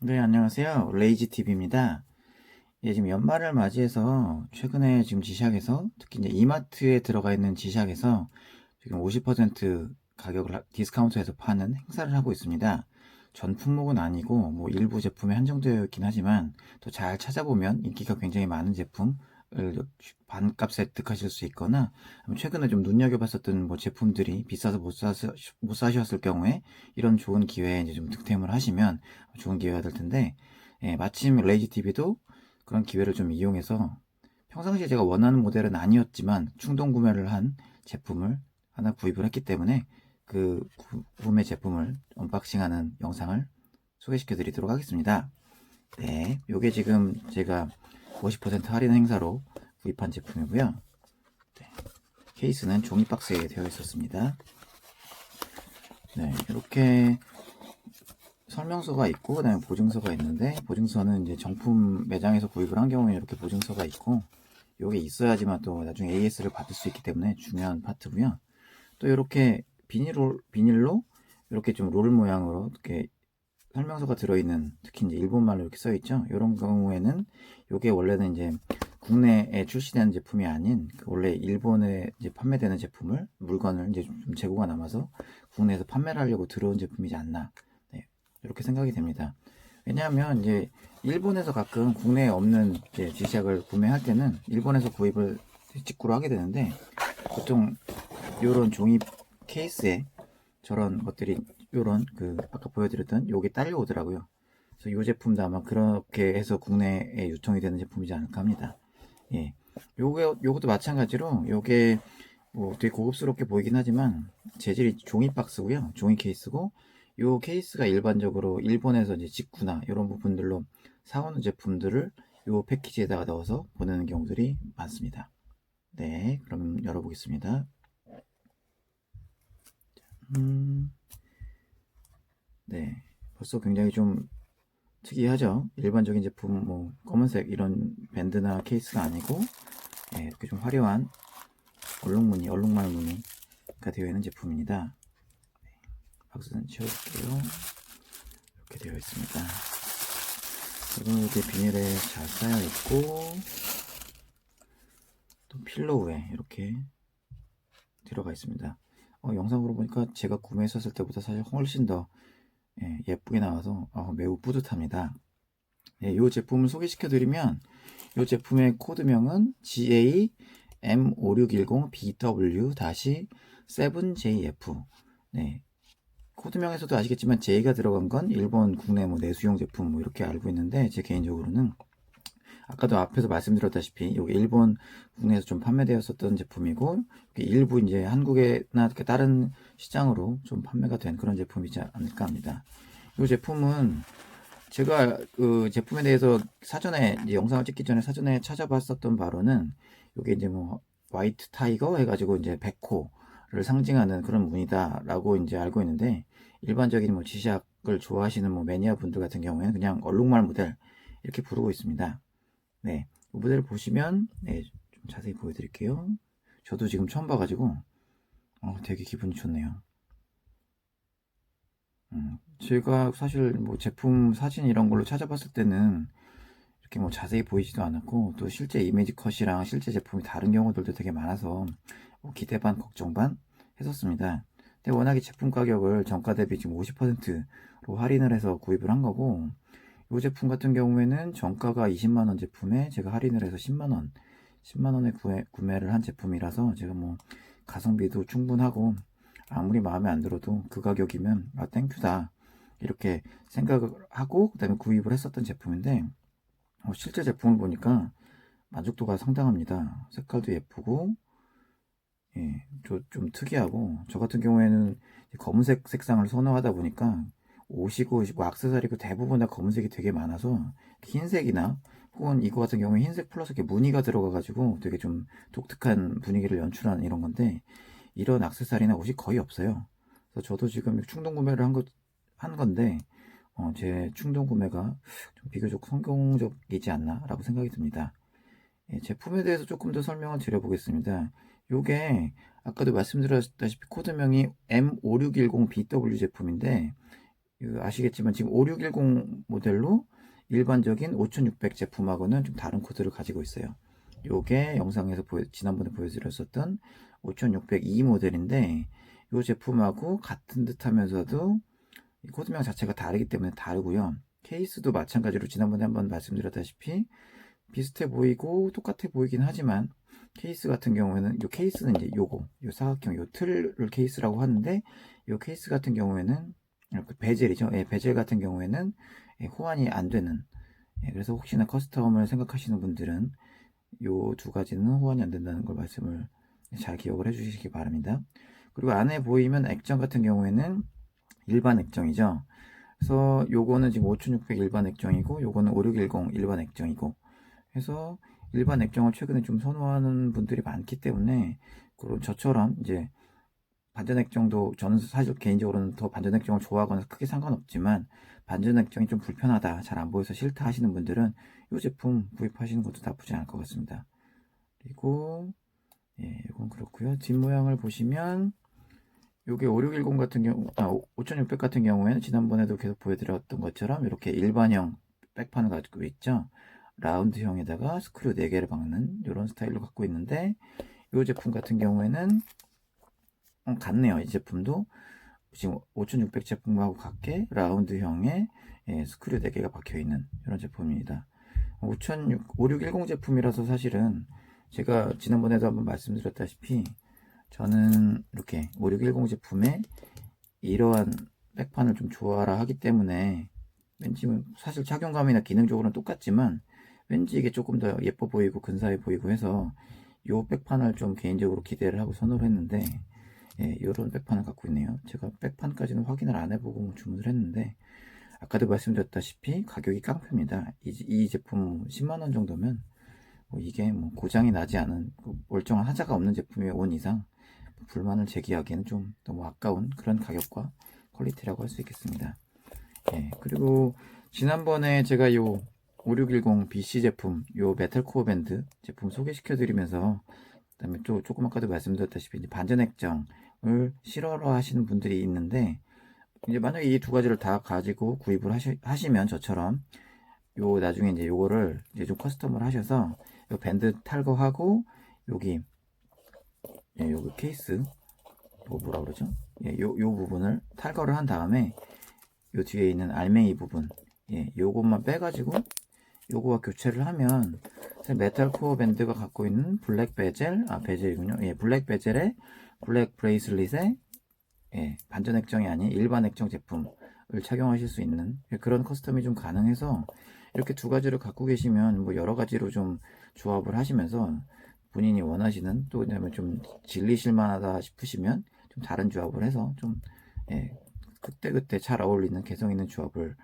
네, 안녕하세요. 레이지TV입니다. 예, 지금 연말을 맞이해서 최근에 지금 지샥에서 특히 이제 이마트에 들어가 있는 지샥에서 지금 50% 가격을 하- 디스카운트해서 파는 행사를 하고 있습니다. 전 품목은 아니고 뭐 일부 제품에 한정되어 있긴 하지만 또 잘 찾아보면 인기가 굉장히 많은 제품을 반값에 득하실 수 있거나 최근에 좀 눈여겨봤었던 뭐 제품들이 비싸서 못, 사서, 못 사셨을 경우에 이런 좋은 기회에 이제 좀 득템을 하시면 좋은 기회가 될 텐데 예, 마침 레이지 TV도 그런 기회를 좀 이용해서 평상시에 제가 원하는 모델은 아니었지만 충동 구매를 한 제품을 하나 구입을 했기 때문에 그 구- 구매 제품을 언박싱하는 영상을 소개시켜 드리도록 하겠습니다. 네, 요게 지금 제가 50% 할인 행사로 구입한 제품이고요. 네, 케이스는 종이 박스에 되어 있었습니다. 네, 이렇게 설명서가 있고 그다음에 보증서가 있는데 보증서는 이제 정품 매장에서 구입을 한 경우에 이렇게 보증서가 있고 요게 있어야지만 또 나중에 AS를 받을 수 있기 때문에 중요한 파트고요. 또 이렇게 비닐로 비닐로 이렇게 좀 롤 모양으로 이렇게 설명서가 들어있는 특히 이제 일본말로 이렇게 써 있죠. 이런 경우에는 요게 원래는 이제 국내에 출시되는 제품이 아닌 그 원래 일본에 이제 판매되는 제품을 물건을 이제 좀 재고가 남아서 국내에서 판매를 하려고 들어온 제품이지 않나 네, 이렇게 생각이 됩니다. 왜냐하면 이제 일본에서 가끔 국내에 없는 이제 지샥을 구매할 때는 일본에서 구입을 직구로 하게 되는데 보통 요런 종이 케이스에 저런 것들이 요런 그 아까 보여드렸던 요게 딸려오더라고요. 그래서 요 제품도 아마 그렇게 해서 국내에 유통이 되는 제품이지 않을까 합니다. 예. 요게 요것도 마찬가지로 요게 뭐 되게 고급스럽게 보이긴 하지만 재질이 종이 박스고요. 종이 케이스고 요 케이스가 일반적으로 일본에서 이제 직구나 이런 부분들로 사오는 제품들을 요 패키지에다가 넣어서 보내는 경우들이 많습니다. 네, 그럼 열어보겠습니다. 음, 네, 벌써 굉장히 좀 특이하죠? 일반적인 제품, 뭐, 검은색 이런 밴드나 케이스가 아니고, 네, 이렇게 좀 화려한 얼룩무늬, 얼룩말 무늬가 되어 있는 제품입니다. 네, 박스는 치워줄게요. 이렇게 되어 있습니다. 그리고 이렇게 비닐에 잘 쌓여 있고, 또 필로우에 이렇게 들어가 있습니다. 어, 영상으로 보니까 제가 구매했었을 때보다 사실 훨씬 더 예, 예쁘게 나와서 어, 매우 뿌듯합니다. 예, 이 제품을 소개시켜 드리면 이 제품의 코드명은 GA M5610BW-7JF 네, 코드명에서도 아시겠지만 J가 들어간 건 일본 국내 뭐 내수용 제품 뭐 이렇게 알고 있는데 제 개인적으로는 아까도 앞에서 말씀드렸다시피 여기 일본 국내에서 좀 판매되었었던 제품이고 일부 이제 한국에나 이렇게 다른 시장으로 좀 판매가 된 그런 제품이지 않을까 합니다. 이 제품은 제가 그 제품에 대해서 사전에 영상을 찍기 전에 사전에 찾아봤었던 바로는 이게 이제 뭐 화이트 타이거 해가지고 이제 백호를 상징하는 그런 무늬다라고 이제 알고 있는데 일반적인 뭐 지샥을 좋아하시는 뭐 매니아 분들 같은 경우에는 그냥 얼룩말 모델 이렇게 부르고 있습니다. 네, 이 모델을 보시면 네, 좀 자세히 보여드릴게요. 저도 지금 처음 봐가지고 어, 되게 기분이 좋네요. 음, 제가 사실 뭐 제품 사진 이런 걸로 찾아봤을 때는 이렇게 뭐 자세히 보이지도 않았고 또 실제 이미지 컷이랑 실제 제품이 다른 경우들도 되게 많아서 뭐 기대 반 걱정 반 했었습니다. 근데 워낙에 제품 가격을 정가 대비 지금 50%로 할인을 해서 구입을 한 거고 이 제품 같은 경우에는 정가가 20만원 제품에 제가 할인을 해서 10만원 10만원에 구매, 구매를 한 제품이라서 제가 뭐 가성비도 충분하고 아무리 마음에 안 들어도 그 가격이면 아 땡큐다 이렇게 생각을 하고 그 다음에 구입을 했었던 제품인데 어, 실제 제품을 보니까 만족도가 상당합니다. 색깔도 예쁘고 예, 좀, 좀 특이하고 저 같은 경우에는 검은색 색상을 선호하다 보니까 옷이고 뭐 액세서리고 대부분 다 검은색이 되게 많아서 흰색이나 혹은 이거 같은 경우에 흰색 플러스 이렇게 무늬가 들어가가지고 되게 좀 독특한 분위기를 연출하는 이런 건데 이런 액세서리나 옷이 거의 없어요. 그래서 저도 지금 충동 구매를 한, 거, 한 건데 어, 제 충동 구매가 좀 비교적 성공적이지 않나라고 생각이 듭니다. 예, 제품에 대해서 조금 더 설명을 드려보겠습니다. 요게 아까도 말씀드렸다시피 코드명이 M5610BW 제품인데 아시겠지만 지금 5610 모델로 일반적인 5600 제품하고는 좀 다른 코드를 가지고 있어요. 요게 영상에서 보여, 지난번에 보여드렸었던 5602 모델인데 이 제품하고 같은 듯 하면서도 이 코드명 자체가 다르기 때문에 다르고요. 케이스도 마찬가지로 지난번에 한번 말씀드렸다시피 비슷해 보이고 똑같아 보이긴 하지만 케이스 같은 경우에는 이 케이스는 이제 요거 요 사각형 요 틀을 케이스라고 하는데 요 케이스 같은 경우에는 이렇게 베젤이죠. 예, 베젤 같은 경우에는 예, 호환이 안 되는 예, 그래서 혹시나 커스텀을 생각하시는 분들은 요 두 가지는 호환이 안 된다는 걸 말씀을 잘 기억을 해 주시기 바랍니다. 그리고 안에 보이면 액정 같은 경우에는 일반 액정이죠. 그래서 요거는 지금 5600 일반 액정이고 요거는 5610 일반 액정이고 해서 일반 액정을 최근에 좀 선호하는 분들이 많기 때문에 그런 저처럼 이제 반전 액정도 저는 사실 개인적으로는 더 반전 액정을 좋아하거나 크게 상관없지만 반전 액정이 좀 불편하다 잘 안 보여서 싫다 하시는 분들은 이 제품 구입하시는 것도 나쁘지 않을 것 같습니다. 그리고 예, 이건 그렇고요. 뒷모양을 보시면 요게 5610 같은 경우, 아, 5600 같은 경우에는 지난번에도 계속 보여드렸던 것처럼 이렇게 일반형 백판을 가지고 있죠. 라운드형에다가 스크류 4개를 박는 이런 스타일로 갖고 있는데 이 제품 같은 경우에는 어, 같네요. 이 제품도 지금 5600 제품하고 같게 라운드형에 예, 스크류 4개가 박혀 있는 이런 제품입니다. 56, 5610 제품이라서 사실은 제가 지난번에도 한번 말씀드렸다시피 저는 이렇게 5610 제품에 이러한 백판을 좀 좋아라 하기 때문에 왠지 뭐 사실 착용감이나 기능적으로는 똑같지만 왠지 이게 조금 더 예뻐 보이고 근사해 보이고 해서 요 백판을 좀 개인적으로 기대를 하고 선호를 했는데 예, 요런 백판을 갖고 있네요. 제가 백판까지는 확인을 안 해보고 주문을 했는데 아까도 말씀드렸다시피 가격이 깡패입니다. 이, 이 제품 10만원 정도면 뭐 이게 뭐 고장이 나지 않은 그 멀쩡한 하자가 없는 제품이 온 이상 불만을 제기하기에는 좀 너무 아까운 그런 가격과 퀄리티라고 할 수 있겠습니다. 예, 그리고 지난번에 제가 요 5610 BC 제품, 요 메탈 코어 밴드 제품 소개시켜 드리면서 그다음에 또 조금 아까도 말씀드렸다시피 반전 액정 을 싫어로 하시는 분들이 있는데 이제 만약에 이 두 가지를 다 가지고 구입을 하시, 하시 면 저처럼 요 나중에 이제 요거를 이제 좀 커스텀을 하셔서 요 밴드 탈거하고 여기 예, 요거 케이스 요 뭐라 그러죠? 예, 요, 요 부분을 탈거를 한 다음에 요 뒤에 있는 알맹이 부분 예, 요것만 빼가지고 요거와 교체를 하면 메탈 코어 밴드가 갖고 있는 블랙 베젤 아 베젤이군요 예 블랙 베젤에 블랙 브레이슬릿에 예 반전 액정이 아닌 일반 액정 제품을 착용하실 수 있는 그런 커스텀이 좀 가능해서 이렇게 두 가지를 갖고 계시면 뭐 여러 가지로 좀 조합을 하시면서 본인이 원하시는 또 그다음에 좀 질리실 만하다 싶으시면 좀 다른 조합을 해서 좀 예, 그때 그때 잘 어울리는 개성 있는 조합을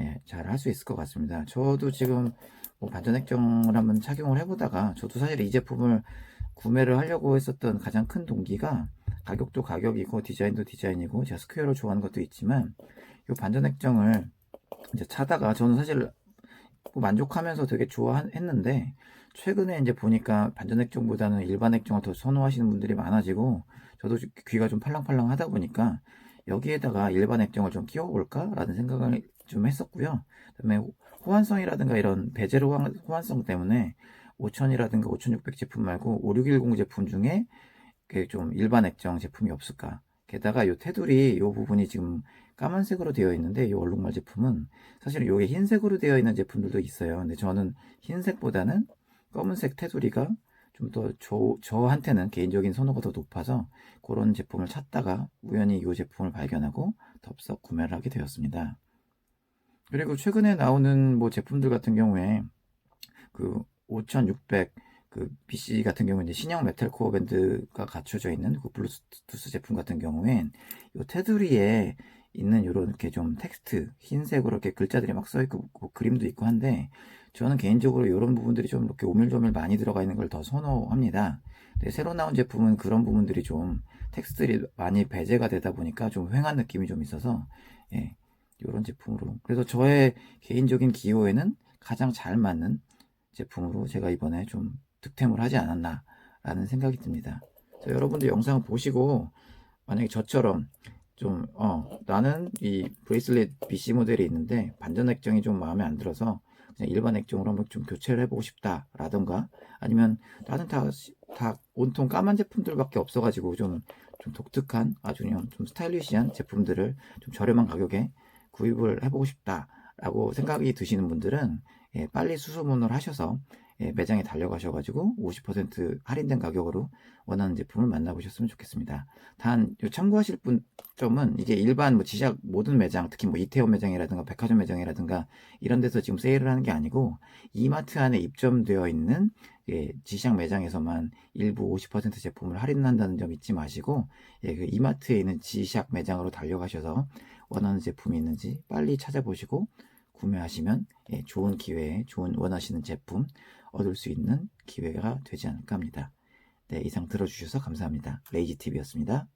예, 잘 할 수 있을 것 같습니다. 저도 지금 뭐 반전 액정을 한번 착용을 해보다가 저도 사실 이 제품을 구매를 하려고 했었던 가장 큰 동기가 가격도 가격이고 디자인도 디자인이고 제가 스퀘어를 좋아하는 것도 있지만 이 반전 액정을 이제 차다가 저는 사실 뭐 만족하면서 되게 좋아했는데 최근에 이제 보니까 반전 액정보다는 일반 액정을 더 선호하시는 분들이 많아지고 저도 귀가 좀 팔랑팔랑 하다 보니까 여기에다가 일반 액정을 좀 끼워볼까 라는 생각을 좀 했었고요. 그 다음에 호환성이라든가 이런 베젤 호환, 호환성 때문에 5000이라든가 5600 제품 말고 5610 제품 중에 좀 일반 액정 제품이 없을까. 게다가 이 테두리 이 부분이 지금 까만색으로 되어 있는데 이 얼룩말 제품은 사실은 이게 흰색으로 되어 있는 제품들도 있어요. 근데 저는 흰색보다는 검은색 테두리가 좀 더 저한테는 개인적인 선호가 더 높아서 그런 제품을 찾다가 우연히 이 제품을 발견하고 덥석 구매를 하게 되었습니다. 그리고 최근에 나오는 뭐 제품들 같은 경우에 그 5600, 그 BC 같은 경우는 신형 메탈 코어 밴드가 갖춰져 있는 그 블루투스 제품 같은 경우엔 이 테두리에 있는 이런 이렇게 좀 텍스트 흰색으로 이렇게 글자들이 막 써 있고 뭐 그림도 있고 한데 저는 개인적으로 이런 부분들이 좀 이렇게 오밀조밀 많이 들어가 있는 걸 더 선호합니다. 네, 새로 나온 제품은 그런 부분들이 좀 텍스트들이 많이 배제가 되다 보니까 좀 휑한 느낌이 좀 있어서 예, 이런 제품으로 그래서 저의 개인적인 기호에는 가장 잘 맞는 제품으로 제가 이번에 좀 득템을 하지 않았나 라는 생각이 듭니다. 여러분들 영상을 보시고 만약에 저처럼 좀, 어, 나는 이 브레이슬릿 BC 모델이 있는데 반전 액정이 좀 마음에 안 들어서 그냥 일반 액정으로 한번 좀 교체를 해보고 싶다 라던가 아니면 나는 다, 다 온통 까만 제품들밖에 없어가지고 좀, 좀 독특한 아주 그냥 좀 스타일리시한 제품들을 좀 저렴한 가격에 구입을 해보고 싶다 라고 생각이 드시는 분들은 예, 빨리 수소문을 하셔서 예, 매장에 달려가셔가지고 50% 할인된 가격으로 원하는 제품을 만나보셨으면 좋겠습니다. 단 참고하실 분 점은 이게 일반 뭐 지작 모든 매장, 특히 뭐 이태원 매장이라든가 백화점 매장이라든가 이런 데서 지금 세일을 하는 게 아니고 이마트 안에 입점되어 있는 예, 지작 매장에서만 일부 50% 제품을 할인한다는 점 잊지 마시고 예, 그 이마트에 있는 지작 매장으로 달려가셔서 원하는 제품이 있는지 빨리 찾아보시고 구매하시면 예, 좋은 기회에 좋은 원하시는 제품 얻을 수 있는 기회가 되지 않을까 합니다. 네, 이상 들어주셔서 감사합니다. 레이지TV였습니다.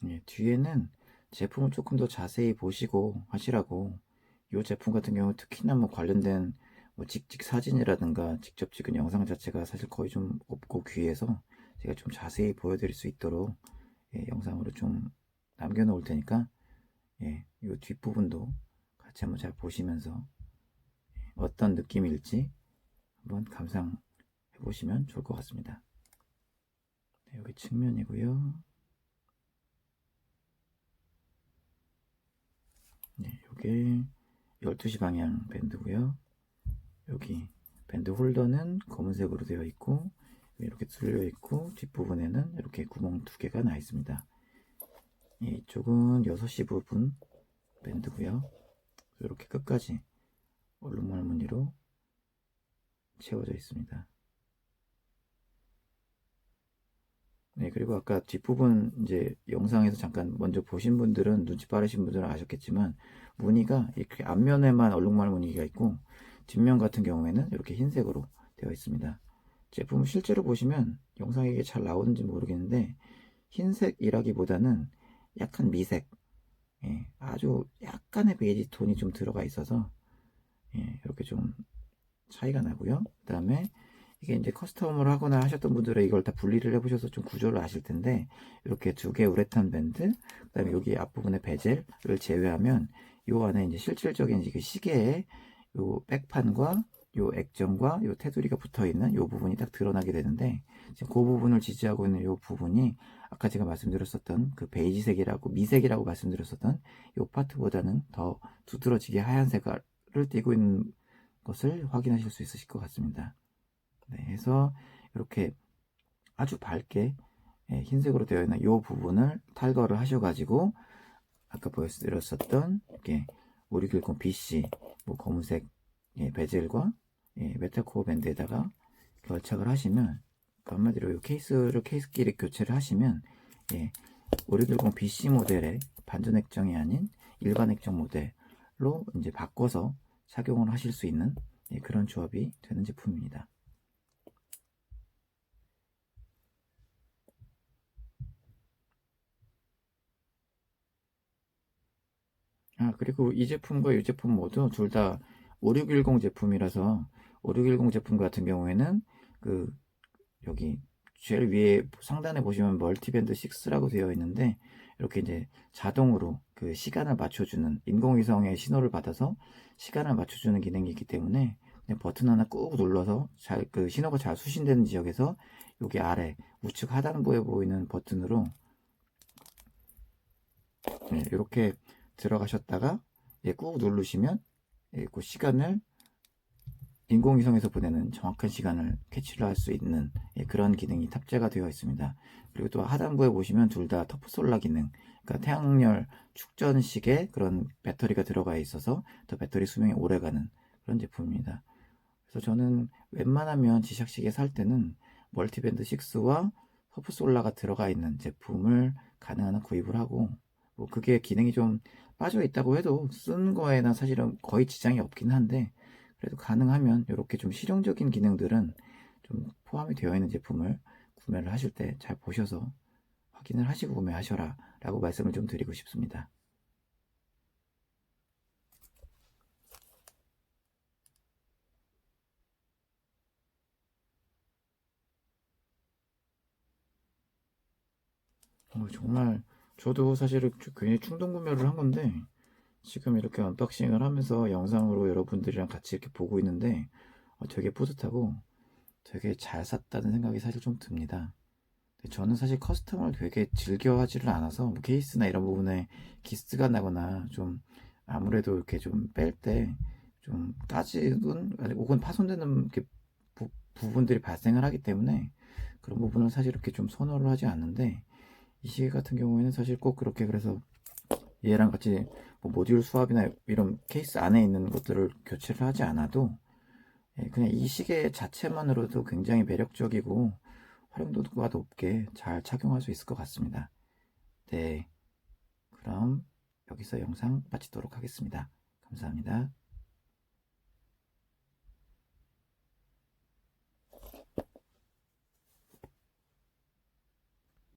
네, 뒤에는 제품을 조금 더 자세히 보시고 하시라고 이 제품 같은 경우 특히나 뭐 관련된 뭐 직직 사진이라든가 직접 찍은 영상 자체가 사실 거의 좀 없고 귀해서 제가 좀 자세히 보여드릴 수 있도록 예, 영상으로 좀 남겨놓을 테니까 예, 이 뒷부분도 같이 한번 잘 보시면서 예, 어떤 느낌일지 한번 감상해 보시면 좋을 것 같습니다. 네, 여기 측면이고요. 네, 요게 12시 방향 밴드고요. 여기 밴드 홀더는 검은색으로 되어 있고 이렇게 뚫려 있고 뒷부분에는 이렇게 구멍 두 개가 나 있습니다. 예, 이쪽은 6시 부분 밴드고요. 이렇게 끝까지 얼룩말 무늬로 채워져 있습니다. 네, 그리고 아까 뒷부분 이제 영상에서 잠깐 먼저 보신 분들은 눈치 빠르신 분들은 아셨겠지만 무늬가 이렇게 앞면에만 얼룩말 무늬가 있고 뒷면 같은 경우에는 이렇게 흰색으로 되어 있습니다. 제품을 실제로 보시면 영상에 이게 잘 나오는지 모르겠는데 흰색이라기보다는 약간 미색 예, 아주 약간의 베이지 톤이 좀 들어가 있어서 예, 이렇게 좀 차이가 나고요 그 다음에 이게 이제 커스텀을 하거나 하셨던 분들은 이걸 다 분리를 해보셔서 좀 구조를 아실 텐데 이렇게 두 개 우레탄 밴드 그 다음에 여기 앞부분에 베젤을 제외하면 요 안에 이제 실질적인 시계의 요 백판과 요 액정과 요 테두리가 붙어 있는 요 부분이 딱 드러나게 되는데 지금 그 부분을 지지하고 있는 요 부분이 아까 제가 말씀드렸었던 그 베이지색이라고 미색이라고 말씀드렸었던 요 파트보다는 더 두드러지게 하얀색을 띠고 있는 것을 확인하실 수 있으실 것 같습니다. 네, 그래서 이렇게 아주 밝게 예, 흰색으로 되어 있는 요 부분을 탈거를 하셔가지고 아까 보여드렸었던 이렇게 5610 BC 뭐 검은색 예, 베젤과 예, 메탈코어 밴드에다가 결착을 하시면 그 한마디로 이 케이스를 케이스끼리 교체를 하시면 예, 5610 BC 모델의 반전 액정이 아닌 일반 액정 모델로 이제 바꿔서 착용을 하실 수 있는 예, 그런 조합이 되는 제품입니다. 아, 그리고 이 제품과 이 제품 모두 둘 다 5610 제품이라서 5610 제품 같은 경우에는 그 여기 제일 위에 상단에 보시면 멀티밴드 6라고 되어 있는데 이렇게 이제 자동으로 그 시간을 맞춰주는 인공위성의 신호를 받아서 시간을 맞춰주는 기능이 있기 때문에 버튼 하나 꾹 눌러서 잘 그 신호가 잘 수신되는 지역에서 여기 아래 우측 하단부에 보이는 버튼으로 네, 이렇게 들어가셨다가 예, 꾹 누르시면 예, 그 시간을 인공위성에서 보내는 정확한 시간을 캐치를 할 수 있는 예, 그런 기능이 탑재가 되어 있습니다. 그리고 또 하단부에 보시면 둘 다 터프솔라 기능, 그러니까 태양열 축전식의 그런 배터리가 들어가 있어서 더 배터리 수명이 오래가는 그런 제품입니다. 그래서 저는 웬만하면 지샥시계 살 때는 멀티밴드 6와 터프솔라가 들어가 있는 제품을 가능한 한 구입을 하고 뭐 그게 기능이 좀 빠져 있다고 해도 쓴 거에는 사실은 거의 지장이 없긴 한데 그래도 가능하면 이렇게 좀 실용적인 기능들은 좀 포함이 되어 있는 제품을 구매를 하실 때 잘 보셔서 확인을 하시고 구매하셔라 라고 말씀을 좀 드리고 싶습니다. 어, 정말 저도 사실은 괜히 충동 구매를 한 건데 지금 이렇게 언박싱을 하면서 영상으로 여러분들이랑 같이 이렇게 보고 있는데 어, 되게 뿌듯하고 되게 잘 샀다는 생각이 사실 좀 듭니다. 저는 사실 커스텀을 되게 즐겨 하지를 않아서 뭐 케이스나 이런 부분에 기스가 나거나 좀 아무래도 이렇게 좀 뺄 때 좀 까지는 혹은 파손되는 부, 부분들이 발생을 하기 때문에 그런 부분은 사실 이렇게 좀 선호를 하지 않는데 이 시계 같은 경우에는 사실 꼭 그렇게 그래서 얘랑 같이 뭐 모듈 수압이나 이런 케이스 안에 있는 것들을 교체를 하지 않아도 예, 그냥 이 시계 자체만으로도 굉장히 매력적이고 활용도가 높게 잘 착용할 수 있을 것 같습니다. 네. 그럼 여기서 영상 마치도록 하겠습니다. 감사합니다.